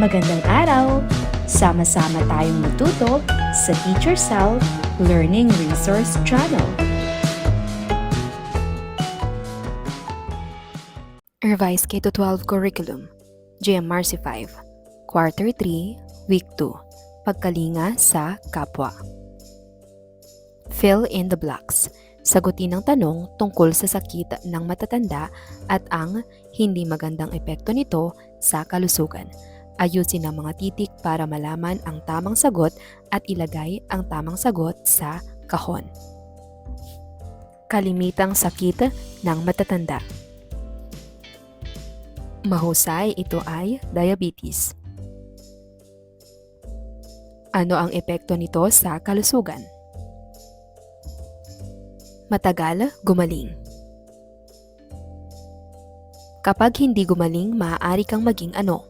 Magandang araw! Sama-sama tayong matuto sa Teacher Sal Learning Resource Channel. Revised K-12 Curriculum, GMRC 5, Quarter 3, Week 2, Pagkalinga sa Kapwa. Fill in the blanks. Sagutin ang tanong tungkol sa sakit ng matatanda at ang hindi magandang epekto nito sa kalusugan. Ayusin ang mga titik para malaman ang tamang sagot at ilagay ang tamang sagot sa kahon. Kalimitang sakit ng matatanda. Mahusay ito ay diabetes. Ano ang epekto nito sa kalusugan? Matagal gumaling. Kapag hindi gumaling, maaari kang maging ano?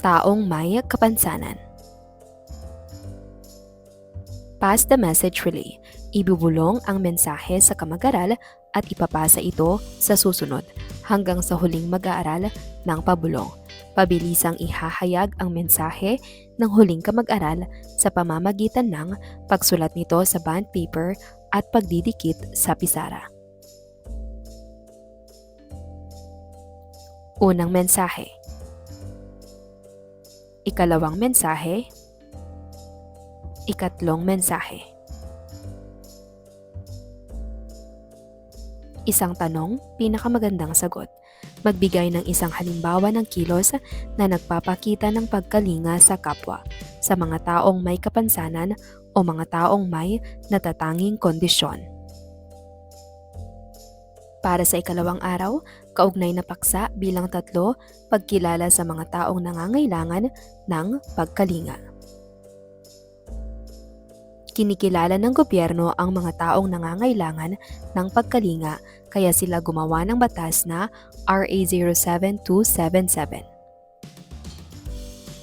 Taong may kapansanan. Pass the message relay. Ibubulong ang mensahe sa kamag-aral at ipapasa ito sa susunod hanggang sa huling mag-aaral ng pabulong. Pabilisang ihahayag ang mensahe ng huling kamag-aral sa pamamagitan ng pagsulat nito sa bond paper at pagdidikit sa pisara. Unang mensahe Ikalawang mensahe Ikatlong mensahe Isang tanong, pinakamagandang sagot. Magbigay ng isang halimbawa ng kilos na nagpapakita ng pagkalinga sa kapwa sa mga taong may kapansanan o mga taong may natatanging kondisyon. Para sa ikalawang araw, kaugnay na paksa bilang tatlo, pagkilala sa mga taong nangangailangan ng pagkalinga. Kinikilala ng gobyerno ang mga taong nangangailangan ng pagkalinga kaya sila gumawa ng batas na RA 07277.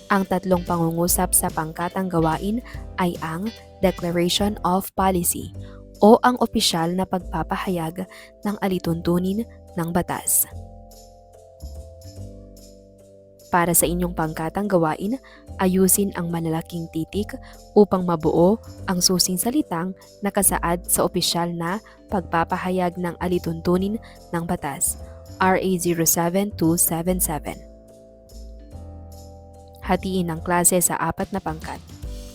Ang tatlong pangungusap sa pangkatang gawain ay ang Declaration of Policy o ang opisyal na pagpapahayag ng alituntunin ng batas. Para sa inyong pangkatang gawain, ayusin ang malalaking titik upang mabuo ang susing salitang nakasaad sa opisyal na pagpapahayag ng alituntunin ng batas, RA 07277. Hatiin ang klase sa apat na pangkat.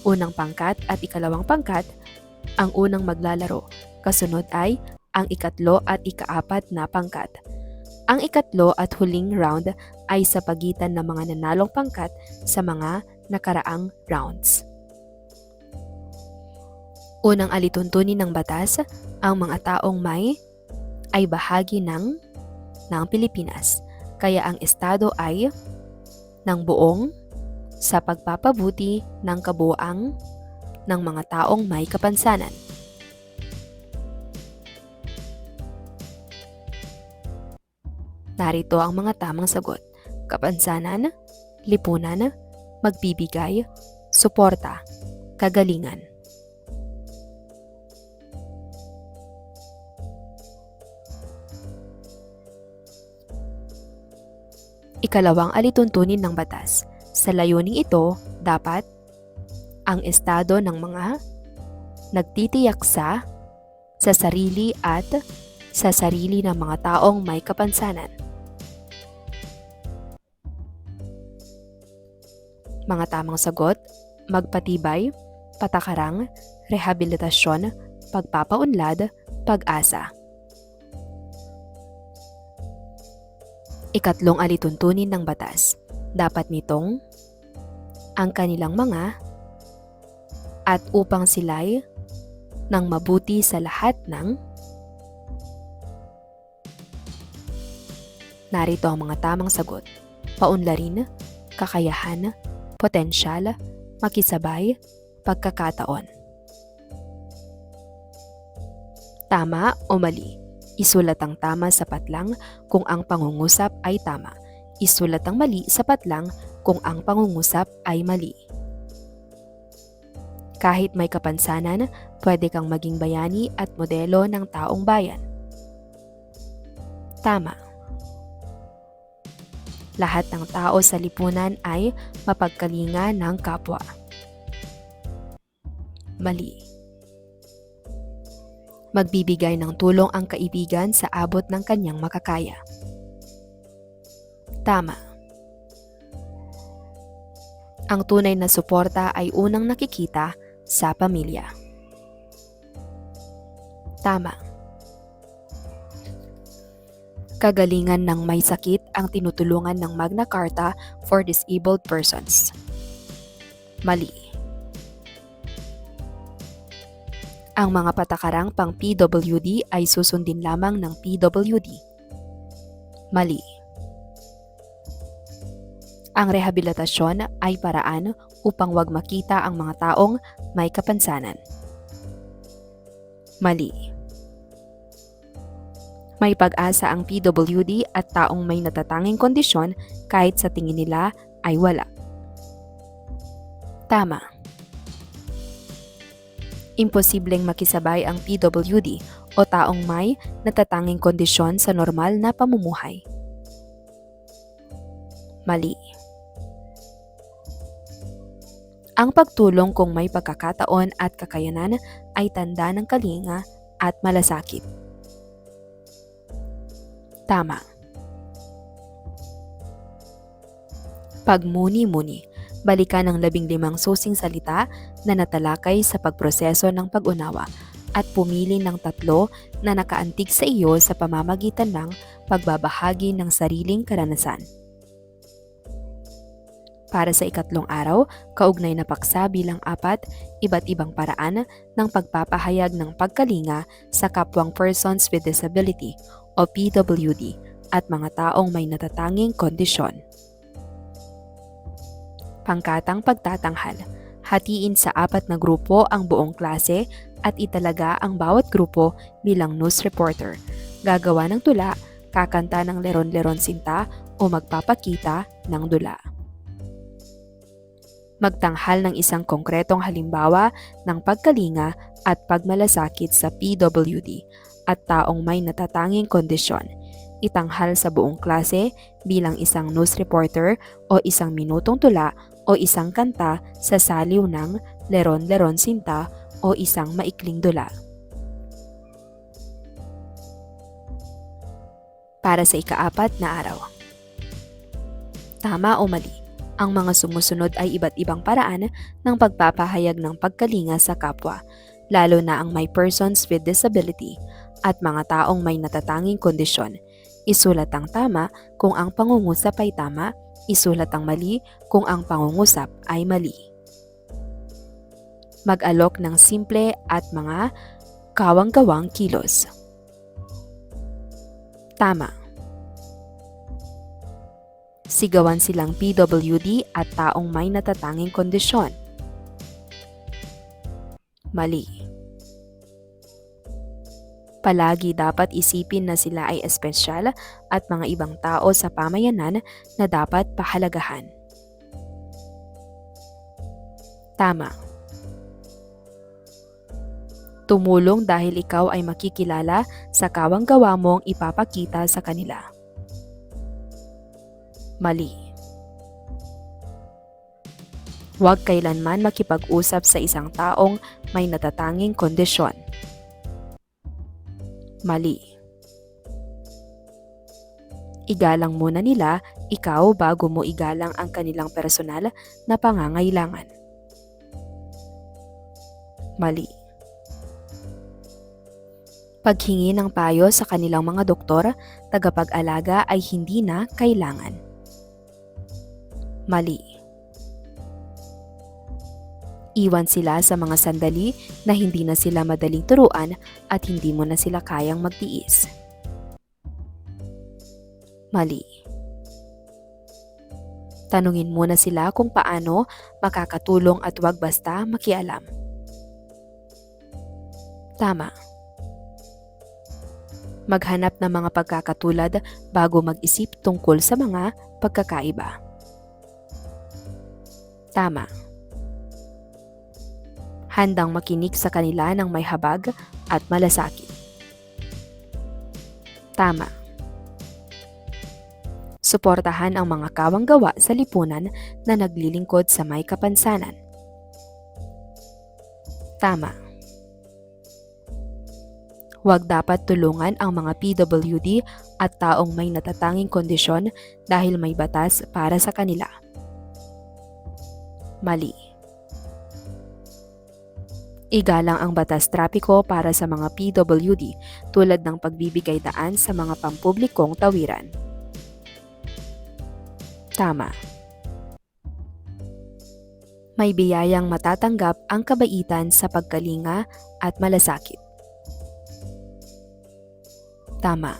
Unang pangkat at ikalawang pangkat, ang unang maglalaro. Kasunod ay ang ikatlo at ikaapat na pangkat. Ang ikatlo at huling round ay sa pagitan ng mga nanalong pangkat sa mga nakaraang rounds. Unang alituntunin ng batas, ang mga taong may ay bahagi ng ng Pilipinas, kaya ang estado ay ng buong sa pagpapabuti ng kabuang ng mga taong may kapansanan. Narito ang mga tamang sagot. Kapansanan, lipunan, magbibigay, suporta, kagalingan. Ikalawang alituntunin ng batas. Sa layuning ito, dapat ang estado ng mga nagtitiyak sa sa sarili at sa sarili ng mga taong may kapansanan. Mga tamang sagot, magpatibay, patakarang, rehabilitasyon, pagpapaunlad, pag-asa. Ikatlong alituntunin ng batas. Dapat nitong ang kanilang mga at upang sila'y nang mabuti sa lahat ng Narito ang mga tamang sagot. Paunlarin, kakayahan, potensyal, makisabay, pagkakataon. Tama o mali? Isulat ang tama sapat lang kung ang pangungusap ay tama. Isulat ang mali sapat lang kung ang pangungusap ay mali. Kahit may kapansanan, pwede kang maging bayani at modelo ng taong bayan. Tama. Lahat ng tao sa lipunan ay mapagkalinga ng kapwa. Mali. Magbibigay ng tulong ang kaibigan sa abot ng kanyang makakaya. Tama. Ang tunay na suporta ay unang nakikita sa pamilya. Tama. Kagalingan ng may sakit ang tinutulungan ng Magna Carta for Disabled Persons. Mali. Ang mga patakarang pang PWD ay susundin lamang ng PWD. Mali. Ang rehabilitasyon ay paraan upang wag makita ang mga taong may kapansanan. Mali. May pag-asa ang PWD at taong may natatanging kondisyon kahit sa tingin nila ay wala. Tama. Imposibleng makisabay ang PWD o taong may natatanging kondisyon sa normal na pamumuhay. Mali. Ang pagtulong kung may pagkakataon at kakayanan ay tanda ng kalinga at malasakit. Tama. Pagmuni-muni, balikan ang labing limang susing salita na natalakay sa pagproseso ng pag-unawa at pumili ng tatlo na nakaantig sa iyo sa pamamagitan ng pagbabahagi ng sariling karanasan. Para sa ikatlong araw, kaugnay na paksa bilang apat, iba't ibang paraan ng pagpapahayag ng pagkalinga sa kapwang persons with disability o PWD at mga taong may natatanging kondisyon. Pangkatang pagtatanghal, hatiin sa apat na grupo ang buong klase at italaga ang bawat grupo bilang news reporter. Gagawa ng tula, kakanta ng leron-leron sinta o magpapakita ng dula magtanghal ng isang konkretong halimbawa ng pagkalinga at pagmalasakit sa PWD at taong may natatanging kondisyon. Itanghal sa buong klase bilang isang news reporter o isang minutong tula o isang kanta sa saliw ng leron-leron sinta o isang maikling dula. Para sa ikaapat na araw. Tama o mali? Ang mga sumusunod ay iba't ibang paraan ng pagpapahayag ng pagkalinga sa kapwa, lalo na ang may persons with disability at mga taong may natatanging kondisyon. Isulat ang tama kung ang pangungusap ay tama, isulat ang mali kung ang pangungusap ay mali. Mag-alok ng simple at mga kawang-gawang kilos. Tama sigawan silang PWD at taong may natatanging kondisyon. Mali. Palagi dapat isipin na sila ay espesyal at mga ibang tao sa pamayanan na dapat pahalagahan. Tama. Tumulong dahil ikaw ay makikilala sa kawang-gawa mong ipapakita sa kanila mali. Huwag kailanman makipag-usap sa isang taong may natatanging kondisyon. Mali. Igalang muna nila ikaw bago mo igalang ang kanilang personal na pangangailangan. Mali. Paghingi ng payo sa kanilang mga doktor, tagapag-alaga ay hindi na kailangan mali. Iwan sila sa mga sandali na hindi na sila madaling turuan at hindi mo na sila kayang magtiis. Mali. Tanungin muna sila kung paano makakatulong at wag basta makialam. Tama. Maghanap ng mga pagkakatulad bago mag-isip tungkol sa mga pagkakaiba. Tama. Handang makinig sa kanila ng may habag at malasakit. Tama. Suportahan ang mga kawang gawa sa lipunan na naglilingkod sa may kapansanan. Tama. Huwag dapat tulungan ang mga PWD at taong may natatanging kondisyon dahil may batas para sa kanila. Mali. Igalang ang batas trapiko para sa mga PWD tulad ng pagbibigay daan sa mga pampublikong tawiran. Tama. May biyayang matatanggap ang kabaitan sa pagkalinga at malasakit. Tama.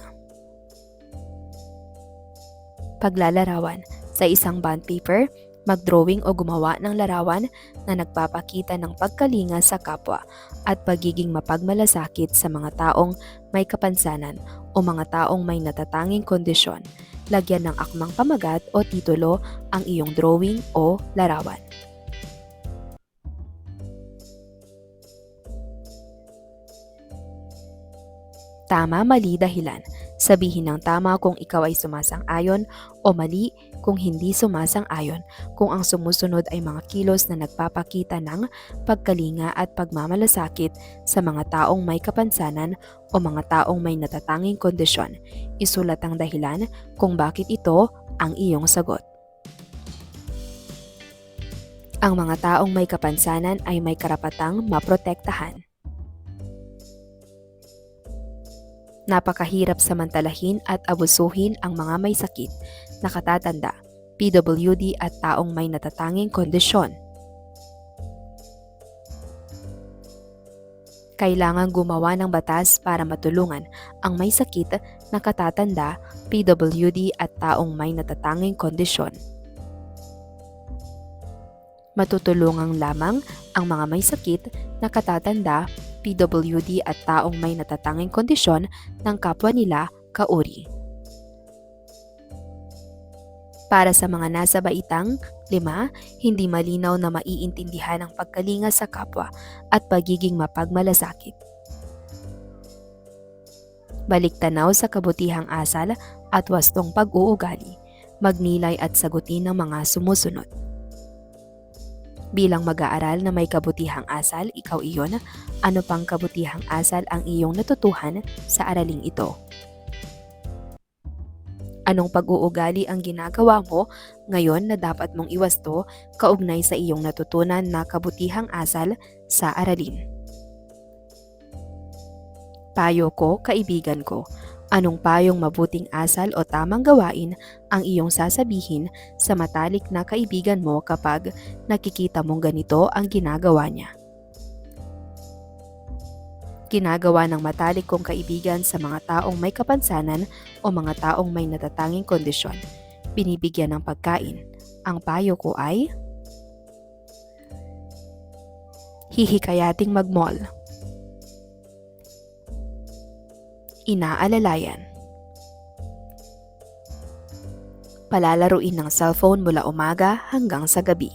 Paglalarawan sa isang bond paper, magdrawing o gumawa ng larawan na nagpapakita ng pagkalinga sa kapwa at pagiging mapagmalasakit sa mga taong may kapansanan o mga taong may natatanging kondisyon. Lagyan ng akmang pamagat o titulo ang iyong drawing o larawan. Tama, mali, dahilan. Sabihin ng tama kung ikaw ay sumasang-ayon o mali kung hindi sumasang-ayon kung ang sumusunod ay mga kilos na nagpapakita ng pagkalinga at pagmamalasakit sa mga taong may kapansanan o mga taong may natatanging kondisyon. Isulat ang dahilan kung bakit ito ang iyong sagot. Ang mga taong may kapansanan ay may karapatang maprotektahan. Napakahirap samantalahin at abusuhin ang mga may sakit, nakatatanda, PWD at taong may natatanging kondisyon. Kailangan gumawa ng batas para matulungan ang may sakit, nakatatanda, PWD at taong may natatanging kondisyon. Matutulungan lamang ang mga may sakit, nakatatanda, PWD at taong may natatanging kondisyon ng kapwa nila kauri. Para sa mga nasa baitang, lima, hindi malinaw na maiintindihan ang pagkalinga sa kapwa at pagiging mapagmalasakit. Balik tanaw sa kabutihang asal at wastong pag-uugali, magnilay at sagutin ng mga sumusunod. Bilang mag-aaral na may kabutihang asal, ikaw iyon, ano pang kabutihang asal ang iyong natutuhan sa araling ito? Anong pag-uugali ang ginagawa mo ngayon na dapat mong iwasto kaugnay sa iyong natutunan na kabutihang asal sa aralin? Payo ko, kaibigan ko, anong payong mabuting asal o tamang gawain ang iyong sasabihin sa matalik na kaibigan mo kapag nakikita mong ganito ang ginagawa niya? Ginagawa ng matalik kong kaibigan sa mga taong may kapansanan o mga taong may natatanging kondisyon. Binibigyan ng pagkain. Ang payo ko ay hihikayating mag-mall. Inaalalayan. Palalaruin ng cellphone mula umaga hanggang sa gabi.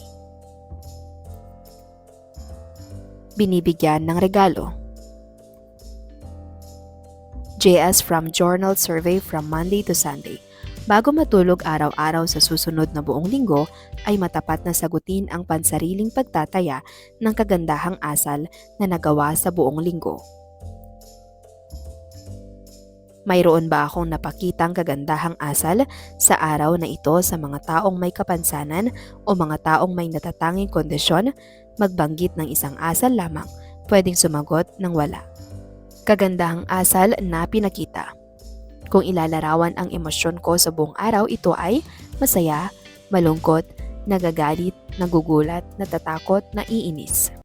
Binibigyan ng regalo. JS from Journal Survey from Monday to Sunday. Bago matulog araw-araw sa susunod na buong linggo, ay matapat na sagutin ang pansariling pagtataya ng kagandahang asal na nagawa sa buong linggo. Mayroon ba akong napakitang kagandahang asal sa araw na ito sa mga taong may kapansanan o mga taong may natatanging kondisyon? Magbanggit ng isang asal lamang, pwedeng sumagot ng wala. Kagandahang asal na pinakita. Kung ilalarawan ang emosyon ko sa buong araw, ito ay masaya, malungkot, nagagalit, nagugulat, natatakot, naiinis.